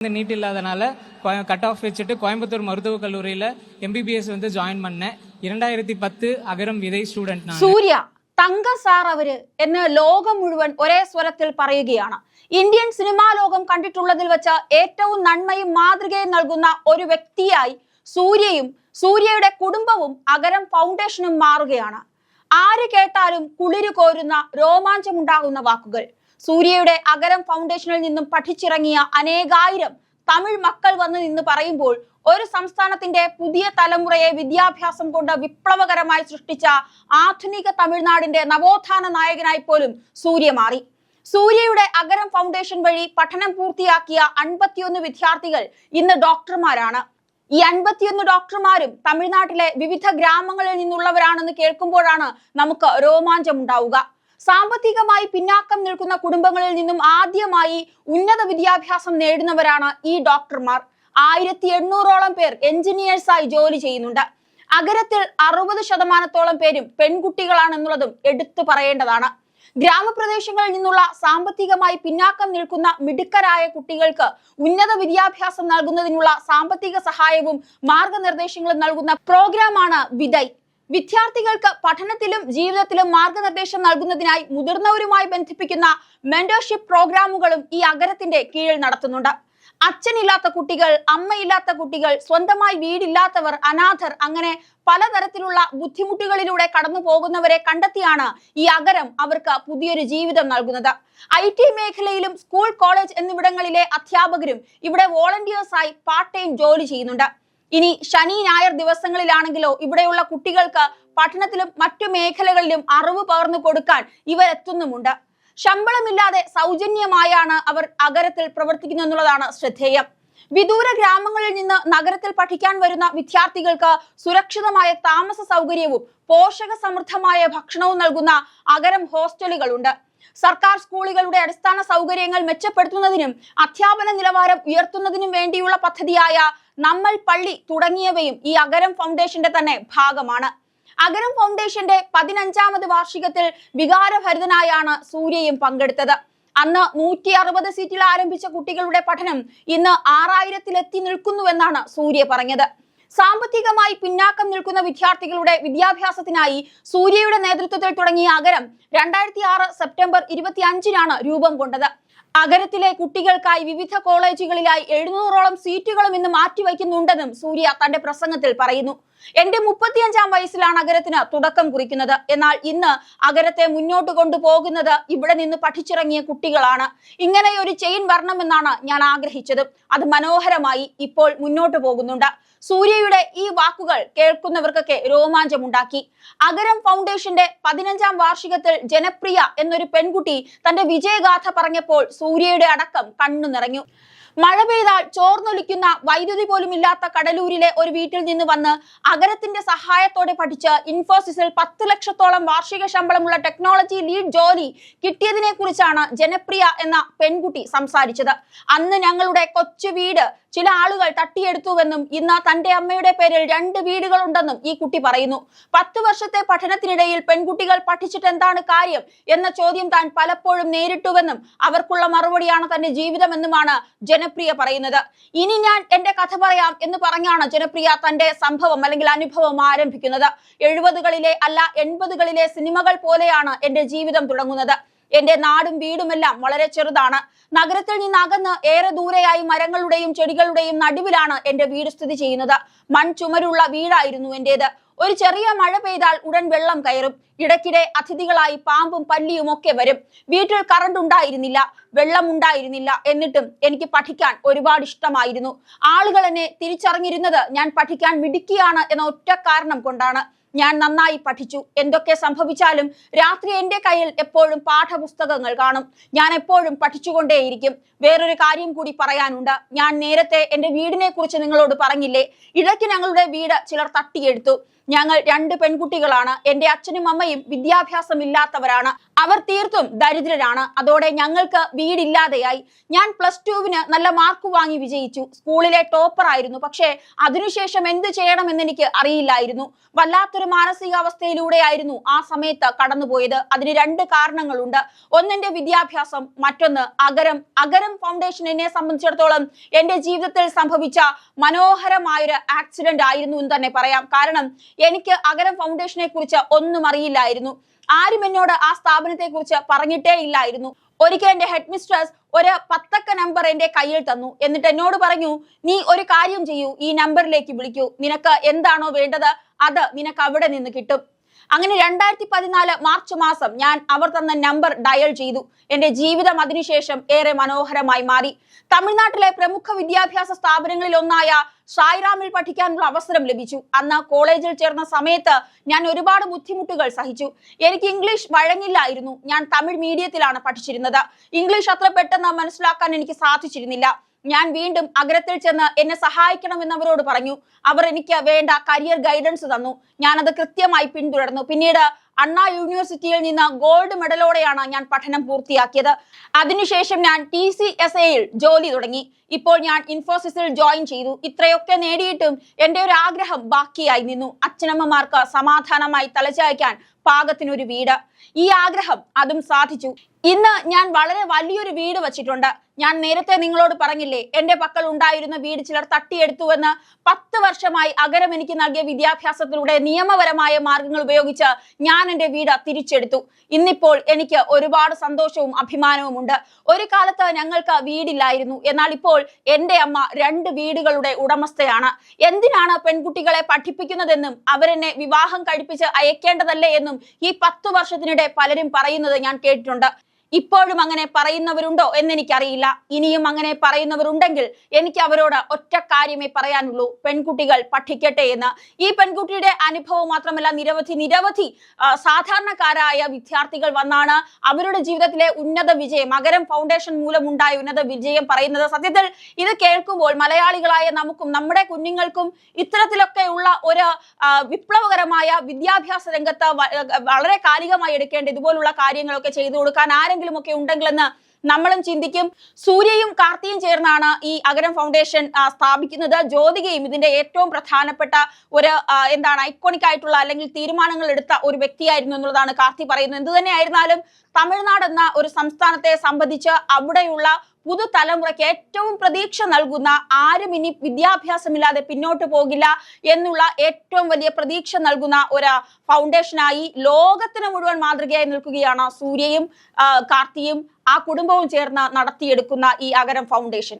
இந்த நீட் இல்லாதனால cut off வச்சுட்டு கோயம்புத்தூர் மருத்துவக் கல்லூரியில் எம்பிபிஎஸ் வந்து ஜாயின் பண்ணேன் இரண்டாயிரத்தி பத்து அகரம் விதை ஸ்டூடெண்ட் நான் സൂര്യ തങ്ക സാർ അവര് എന്ന് ലോകം മുഴുവൻ ഒരേ സ്വരത്തിൽ പറയുകയാണ് ഇന്ത്യൻ സിനിമാ ലോകം കണ്ടിട്ടുള്ളതിൽ വെച്ച് ഏറ്റവും നന്മയും മാതൃകയും നൽകുന്ന ഒരു വ്യക്തിയായി സൂര്യയും സൂര്യയുടെ കുടുംബവും അഗരം ഫൗണ്ടേഷനും മാറുകയാണ് ആര് കേട്ടാലും കുളിര് കോരുന്ന രോമാഞ്ചമുണ്ടാകുന്ന വാക്കുകൾ സൂര്യയുടെ അകരം ഫൗണ്ടേഷനിൽ നിന്നും പഠിച്ചിറങ്ങിയ അനേകായിരം തമിഴ് മക്കൾ വന്ന് നിന്ന് പറയുമ്പോൾ ഒരു സംസ്ഥാനത്തിന്റെ പുതിയ തലമുറയെ വിദ്യാഭ്യാസം കൊണ്ട് വിപ്ലവകരമായി സൃഷ്ടിച്ച ആധുനിക തമിഴ്നാടിന്റെ നവോത്ഥാന നായകനായി പോലും സൂര്യ മാറി. സൂര്യയുടെ അഗരം ഫൗണ്ടേഷൻ വഴി പഠനം പൂർത്തിയാക്കിയ അൻപത്തിയൊന്ന് വിദ്യാർത്ഥികൾ ഇന്ന് ഡോക്ടർമാരാണ്. ഈ അൻപത്തിയൊന്ന് ഡോക്ടർമാരും തമിഴ്നാട്ടിലെ വിവിധ ഗ്രാമങ്ങളിൽ നിന്നുള്ളവരാണെന്ന് കേൾക്കുമ്പോഴാണ് നമുക്ക് രോമാഞ്ചം ഉണ്ടാവുക. സാമ്പത്തികമായി പിന്നാക്കം നിൽക്കുന്ന കുടുംബങ്ങളിൽ നിന്നും ആദ്യമായി ഉന്നത വിദ്യാഭ്യാസം നേടുന്നവരാണ് ഈ ഡോക്ടർമാർ. ആയിരത്തി എണ്ണൂറോളം പേർ എഞ്ചിനീയേഴ്സായി ജോലി ചെയ്യുന്നുണ്ട്. അഗരത്തിൽ അറുപത് ശതമാനത്തോളം പേരും പെൺകുട്ടികളാണെന്നുള്ളതും എടുത്തു പറയേണ്ടതാണ്. ഗ്രാമപ്രദേശങ്ങളിൽ നിന്നുള്ള സാമ്പത്തികമായി പിന്നാക്കം നിൽക്കുന്ന മിടുക്കരായ കുട്ടികൾക്ക് ഉന്നത വിദ്യാഭ്യാസം നൽകുന്നതിനുള്ള സാമ്പത്തിക സഹായവും മാർഗനിർദ്ദേശങ്ങളും നൽകുന്ന പ്രോഗ്രാമാണ് വിദയ് വിദ്യാർത്ഥികൾക്ക് പഠനത്തിലും ജീവിതത്തിലും മാർഗനിർദ്ദേശം നൽകുന്നതിനായി മുതിർന്നവരുമായി ബന്ധിപ്പിക്കുന്ന മെന്റർഷിപ്പ് പ്രോഗ്രാമുകളും ഈ അഗരത്തിന്റെ കീഴിൽ നടത്തുന്നുണ്ട്. അച്ഛനില്ലാത്ത കുട്ടികൾ അമ്മയില്ലാത്ത കുട്ടികൾ സ്വന്തമായി വീടില്ലാത്തവർ അനാഥർ അങ്ങനെ പലതരത്തിലുള്ള ബുദ്ധിമുട്ടുകളിലൂടെ കടന്നു പോകുന്നവരെ കണ്ടെത്തിയാണ് ഈ അഗരം അവർക്ക് പുതിയൊരു ജീവിതം നൽകുന്നത്. ഐ ടി മേഖലയിലും സ്കൂൾ കോളേജ് എന്നിവിടങ്ങളിലെ അധ്യാപകരും ഇവിടെ വോളണ്ടിയേഴ്സായി പാർട്ട് ടൈം ജോലി ചെയ്യുന്നുണ്ട്. ഇനി ശനി ഞായർ ദിവസങ്ങളിലാണെങ്കിലോ ഇവിടെയുള്ള കുട്ടികൾക്ക് പഠനത്തിലും മറ്റു മേഖലകളിലും അറിവ് പകർന്നു കൊടുക്കാൻ ഇവരെത്തുന്നുമുണ്ട്. ശമ്പളമില്ലാതെ സൗജന്യമായാണ് അവർ അഗരത്തിൽ പ്രവർത്തിക്കുന്നു എന്നുള്ളതാണ് ശ്രദ്ധേയം. വിദൂര ഗ്രാമങ്ങളിൽ നിന്ന് നഗരത്തിൽ പഠിക്കാൻ വരുന്ന വിദ്യാർത്ഥികൾക്ക് സുരക്ഷിതമായ താമസ സൗകര്യവും പോഷക സമൃദ്ധമായ ഭക്ഷണവും നൽകുന്ന അഗരം ഹോസ്റ്റലുകളുണ്ട്. സർക്കാർ സ്കൂളുകളുടെ അടിസ്ഥാന സൗകര്യങ്ങൾ മെച്ചപ്പെടുത്തുന്നതിനും അധ്യാപന നിലവാരം ഉയർത്തുന്നതിനും വേണ്ടിയുള്ള പദ്ധതിയായ നമ്മൾ പള്ളി തുടങ്ങിയവയും ഈ അഗരം ഫൗണ്ടേഷന്റെ തന്നെ ഭാഗമാണ്. അഗരം ഫൗണ്ടേഷന്റെ പതിനഞ്ചാമത് വാർഷികത്തിൽ വികാരഭരിതനായാണ് സൂര്യയും പങ്കെടുത്തത്. അന്ന് നൂറ്റി അറുപത് സീറ്റിൽ ആരംഭിച്ച കുട്ടികളുടെ പഠനം ഇന്ന് ആറായിരത്തിലെത്തി നിൽക്കുന്നുവെന്നാണ് സൂര്യ പറഞ്ഞത്. സാമ്പത്തികമായി പിന്നാക്കം നിൽക്കുന്ന വിദ്യാർത്ഥികളുടെ വിദ്യാഭ്യാസത്തിനായി സൂര്യയുടെ നേതൃത്വത്തിൽ തുടങ്ങിയ അഗരം രണ്ടായിരത്തി ആറ് സെപ്റ്റംബർ ഇരുപത്തി അഞ്ചിനാണ് രൂപം കൊണ്ടത്. അഗരത്തിലെ കുട്ടികൾക്കായി വിവിധ കോളേജുകളിലായി എഴുന്നൂറോളം സീറ്റുകളും ഇന്ന് മാറ്റിവെക്കുന്നുണ്ടെന്നും സൂര്യ തന്റെ പ്രസംഗത്തിൽ പറയുന്നു. എന്റെ മുപ്പത്തിയഞ്ചാം വയസ്സിലാണ് അഗരത്തിന് തുടക്കം കുറിക്കുന്നത്. എന്നാൽ ഇന്ന് അഗരത്തെ മുന്നോട്ട് കൊണ്ടുപോകുന്നത് ഇവിടെ നിന്ന് പഠിച്ചിറങ്ങിയ കുട്ടികളാണ്. ഇങ്ങനെ ഒരു ചെയിൻ വരണമെന്നാണ് ഞാൻ ആഗ്രഹിച്ചത്. അത് മനോഹരമായി ഇപ്പോൾ മുന്നോട്ട് പോകുന്നുണ്ട്. സൂര്യയുടെ ഈ വാക്കുകൾ കേൾക്കുന്നവർക്കൊക്കെ രോമാഞ്ചമുണ്ടാക്കി. അഗരം ഫൗണ്ടേഷന്റെ പതിനഞ്ചാം വാർഷികത്തിൽ ജനപ്രിയ എന്നൊരു പെൺകുട്ടി തന്റെ വിജയഗാഥ പറഞ്ഞപ്പോൾ സൂര്യയുടെ അടക്കം കണ്ണു നിറഞ്ഞു മഴ പെയ്താൽ ചോർന്നൊലിക്കുന്ന വൈദ്യുതി പോലും ഇല്ലാത്ത കടലൂരിലെ ഒരു വീട്ടിൽ നിന്ന് വന്ന് അഗരത്തിന്റെ സഹായത്തോടെ പഠിച്ച് ഇൻഫോസിസിൽ പത്ത് ലക്ഷത്തോളം വാർഷിക ശമ്പളമുള്ള ടെക്നോളജി ലീഡ് ജോലി കിട്ടിയതിനെ കുറിച്ചാണ് ജനപ്രിയ എന്ന പെൺകുട്ടി സംസാരിച്ചത്. അന്ന് ഞങ്ങളുടെ കൊച്ചു വീട് ചില ആളുകൾ തട്ടിയെടുത്തുവെന്നും ഇന്ന് തന്റെ അമ്മയുടെ പേരിൽ രണ്ട് വീടുകളുണ്ടെന്നും ഈ കുട്ടി പറയുന്നു. പത്ത് വർഷത്തെ പഠനത്തിനിടയിൽ പെൺകുട്ടികൾ പഠിച്ചിട്ട് എന്താണ് കാര്യം എന്ന ചോദ്യം താൻ പലപ്പോഴും നേരിട്ടുവെന്നും അവർക്കുള്ള മറുപടിയാണ് തന്റെ ജീവിതമെന്നുമാണ് ജനപ്രിയ പറയുന്നത്. ഇനി ഞാൻ എന്റെ കഥ പറയാം എന്ന് പറഞ്ഞാണ് ജനപ്രിയ തന്റെ സംഭവം അല്ലെങ്കിൽ അനുഭവം ആരംഭിക്കുന്നത്. എഴുപതുകളിലെ അല്ല എൺപതുകളിലെ സിനിമകൾ പോലെയാണ് എന്റെ ജീവിതം തുടങ്ങുന്നത്. എന്റെ നാടും വീടുമെല്ലാം വളരെ ചെറുതാണ്. നഗരത്തിൽ നിന്ന് അകന്ന് ഏറെ ദൂരെയായി മരങ്ങളുടെയും ചെടികളുടെയും നടുവിലാണ് എന്റെ വീട് സ്ഥിതി ചെയ്യുന്നത്. മൺചുമരുള്ള വീടായിരുന്നു എന്റേത് ഒരു ചെറിയ മഴ പെയ്താൽ ഉടൻ വെള്ളം കയറും. ഇടയ്ക്കിടെ അതിഥികളായി പാമ്പും പല്ലിയും ഒക്കെ വരും. വീട്ടിൽ കറണ്ട് ഉണ്ടായിരുന്നില്ല വെള്ളം ഉണ്ടായിരുന്നില്ല എന്നിട്ടും എനിക്ക് പഠിക്കാൻ ഒരുപാട് ഇഷ്ടമായിരുന്നു. ആളുകൾ എന്നെ തിരിച്ചറിഞ്ഞിരുന്നത് ഞാൻ പഠിക്കാൻ മിടുക്കിയാണ് എന്ന ഒറ്റ കാരണം കൊണ്ടാണ്. ഞാൻ നന്നായി പഠിച്ചു. എന്തൊക്കെ സംഭവിച്ചാലും രാത്രി എന്റെ കയ്യിൽ എപ്പോഴും പാഠപുസ്തകങ്ങൾ കാണും. ഞാൻ എപ്പോഴും പഠിച്ചുകൊണ്ടേയിരിക്കും. വേറൊരു കാര്യം കൂടി പറയാനുണ്ട്. ഞാൻ നേരത്തെ എന്റെ വീടിനെ കുറിച്ച് നിങ്ങളോട് പറഞ്ഞില്ലേ? ഇടയ്ക്ക് ഞങ്ങളുടെ വീട് ചിലർ തട്ടിയെടുത്തു. ഞങ്ങൾ രണ്ട് പെൺകുട്ടികളാണ്. എന്റെ അച്ഛനും അമ്മയും വിദ്യാഭ്യാസം ഇല്ലാത്തവരാണ് അവർ തീർത്തും ദരിദ്രരാണ്. അതോടെ ഞങ്ങൾക്ക് വീടില്ലാതെയായി. ഞാൻ പ്ലസ് ടുവിന് നല്ല മാർക്ക് വാങ്ങി വിജയിച്ചു. സ്കൂളിലെ ടോപ്പർ ആയിരുന്നു. പക്ഷേ അതിനുശേഷം എന്ത് ചെയ്യണമെന്ന് എനിക്ക് അറിയില്ലായിരുന്നു. വല്ലാത്തൊരു മാനസികാവസ്ഥയിലൂടെയായിരുന്നു ആ സമയത്ത് കടന്നുപോയത്. അതിന് രണ്ട് കാരണങ്ങളുണ്ട്. ഒന്നെന്റെ വിദ്യാഭ്യാസം മറ്റൊന്ന് അഗരം അഗരം ഫൗണ്ടേഷൻ എന്നെ സംബന്ധിച്ചിടത്തോളം എന്റെ ജീവിതത്തിൽ സംഭവിച്ച മനോഹരമായൊരു ആക്സിഡന്റ് ആയിരുന്നു എന്ന് തന്നെ പറയാം. കാരണം എനിക്ക് അഗരം ഫൗണ്ടേഷനെ കുറിച്ച് ഒന്നും അറിയില്ലായിരുന്നു. ആരും എന്നോട് ആ സ്ഥാപനത്തെ കുറിച്ച് പറഞ്ഞിട്ടേ ഇല്ലായിരുന്നു. ഒരിക്കൽ എന്റെ ഹെഡ് മിസ്ട്രസ് ഒരു പത്തക്ക നമ്പർ എന്റെ കയ്യിൽ തന്നു. എന്നിട്ട് എന്നോട് പറഞ്ഞു നീ ഒരു കാര്യം ചെയ്യൂ ഈ നമ്പറിലേക്ക് വിളിക്കൂ. നിനക്ക് എന്താണോ വേണ്ടത് അത് നിനക്ക് അവിടെ നിന്ന് കിട്ടും. അങ്ങനെ രണ്ടായിരത്തി പതിനാല് മാർച്ച് മാസം ഞാൻ അവർ തന്ന നമ്പർ ഡയൽ ചെയ്തു. എന്റെ ജീവിതം അതിനുശേഷം ഏറെ മനോഹരമായി മാറി. തമിഴ്നാട്ടിലെ പ്രമുഖ വിദ്യാഭ്യാസ സ്ഥാപനങ്ങളിൽ ഒന്നായ സായിറാമിൽ പഠിക്കാനുള്ള അവസരം ലഭിച്ചു. അന്ന് കോളേജിൽ ചേർന്ന സമയത്ത് ഞാൻ ഒരുപാട് ബുദ്ധിമുട്ടുകൾ സഹിച്ചു. എനിക്ക് ഇംഗ്ലീഷ് വഴങ്ങില്ലായിരുന്നു. ഞാൻ തമിഴ് മീഡിയത്തിലാണ് പഠിച്ചിരുന്നത്. ഇംഗ്ലീഷ് അത്ര പെട്ടെന്ന് മനസ്സിലാക്കാൻ എനിക്ക് സാധിച്ചിരുന്നില്ല. ഞാൻ വീണ്ടും അഗ്രത്തിൽ ചെന്ന് എന്നെ സഹായിക്കണമെന്നവരോട് പറഞ്ഞു. അവർ എനിക്ക് വേണ്ട കരിയർ ഗൈഡൻസ് തന്നു. ഞാനത് കൃത്യമായി പിന്തുടർന്നു. പിന്നീട് അണ്ണാ യൂണിവേഴ്സിറ്റിയിൽ നിന്ന് ഗോൾഡ് മെഡലോടെയാണ് ഞാൻ പഠനം പൂർത്തിയാക്കിയത്. അതിനുശേഷം ഞാൻ ടി സി എസ് എയിൽ ജോലി തുടങ്ങി. ഇപ്പോൾ ഞാൻ ഇൻഫോസിസിൽ ജോയിൻ ചെയ്തു. ഇത്രയൊക്കെ നേടിയിട്ടും എന്റെ ഒരു ആഗ്രഹം ബാക്കിയായി നിന്നു. അച്ഛനമ്മമാർക്ക് സമാധാനമായി തലചായ്ക്കാൻ പാകത്തിനൊരു വീട്. ഈ ആഗ്രഹം അതും സാധിച്ചു. ഇന്ന് ഞാൻ വളരെ വലിയൊരു വീട് വച്ചിട്ടുണ്ട്. ഞാൻ നേരത്തെ നിങ്ങളോട് പറഞ്ഞില്ലേ എന്റെ പക്കൽ ഉണ്ടായിരുന്ന വീട് ചിലർ തട്ടിയെടുത്തുവെന്ന് പത്ത് വർഷമായി അകരം എനിക്ക് നൽകിയ വിദ്യാഭ്യാസത്തിലൂടെ നിയമപരമായ മാർഗങ്ങൾ ഉപയോഗിച്ച് ഞാൻ എന്റെ വീട് തിരിച്ചെടുത്തു. ഇന്നിപ്പോൾ എനിക്ക് ഒരുപാട് സന്തോഷവും അഭിമാനവും ഉണ്ട്. ഒരു കാലത്ത് ഞങ്ങൾക്ക് വീടില്ലായിരുന്നു. എന്നാൽ ഇപ്പോൾ എന്റെ അമ്മ രണ്ട് വീടുകളുടെ ഉടമസ്ഥയാണ്. എന്തിനാണ് പെൺകുട്ടികളെ പഠിപ്പിക്കുന്നതെന്നും അവരെന്നെ വിവാഹം കഴിപ്പിച്ച് അയക്കേണ്ടതല്ലേ എന്നും ഈ പത്ത് വർഷത്തിനിടെ പലരും പറയുന്നത് ഞാൻ കേട്ടിട്ടുണ്ട്. ഇപ്പോഴും അങ്ങനെ പറയുന്നവരുണ്ടോ എന്നെനിക്കറിയില്ല. ഇനിയും അങ്ങനെ പറയുന്നവരുണ്ടെങ്കിൽ എനിക്ക് അവരോട് ഒറ്റ കാര്യമേ പറയാനുള്ളൂ. പെൺകുട്ടികൾ പഠിക്കട്ടെ എന്ന്. ഈ പെൺകുട്ടിയുടെ അനുഭവം മാത്രമല്ല നിരവധി നിരവധി സാധാരണക്കാരായ വിദ്യാർത്ഥികൾ വന്നാണ് അവരുടെ ജീവിതത്തിലെ ഉന്നത വിജയം മകരം ഫൗണ്ടേഷൻ മൂലം ഉണ്ടായ ഉന്നത വിജയം പറയുന്നത്. സത്യത്തിൽ ഇത് കേൾക്കുമ്പോൾ മലയാളികളായ നമുക്കും നമ്മുടെ കുഞ്ഞുങ്ങൾക്കും ഇത്തരത്തിലൊക്കെ ഉള്ള ഒരു വിപ്ലവകരമായ വിദ്യാഭ്യാസ രംഗത്ത് വളരെ കാലികമായി എടുക്കേണ്ട ഇതുപോലുള്ള കാര്യങ്ങളൊക്കെ ചെയ്തു കൊടുക്കാൻ ആരെങ്കിലും ഒക്കെ ഉണ്ടെങ്കിലെന്ന് നമ്മളും ചിന്തിക്കും. സൂര്യയും കാർത്തിയും ചേർന്നാണ് ഈ അഗരം ഫൗണ്ടേഷൻ സ്ഥാപിക്കുന്നത്. ജ്യോതികയും ഇതിന്റെ ഏറ്റവും പ്രധാനപ്പെട്ട ഒരു എന്താണ് ഐക്കോണിക് ആയിട്ടുള്ള അല്ലെങ്കിൽ തീരുമാനങ്ങൾ എടുത്ത ഒരു വ്യക്തിയായിരുന്നു എന്നുള്ളതാണ് കാർത്തി പറയുന്നത്. എന്ത് തന്നെയായിരുന്നാലും തമിഴ്നാട് എന്ന ഒരു സംസ്ഥാനത്തെ സംബന്ധിച്ച് അവിടെയുള്ള പുതുതലമുറയ്ക്ക് ഏറ്റവും പ്രതീക്ഷ നൽകുന്ന ആരും ഇനി വിദ്യാഭ്യാസമില്ലാതെ പിന്നോട്ട് പോകില്ല എന്നുള്ള ഏറ്റവും വലിയ പ്രതീക്ഷ നൽകുന്ന ഒരു ഫൗണ്ടേഷനായി ലോകത്തിന് മുഴുവൻ മാതൃകയായി നിൽക്കുകയാണ് സൂര്യയും കാർത്തിയും ആ കുടുംബവും ചേർന്ന് നടത്തിയെടുക്കുന്ന ഈ അഗരം ഫൗണ്ടേഷൻ.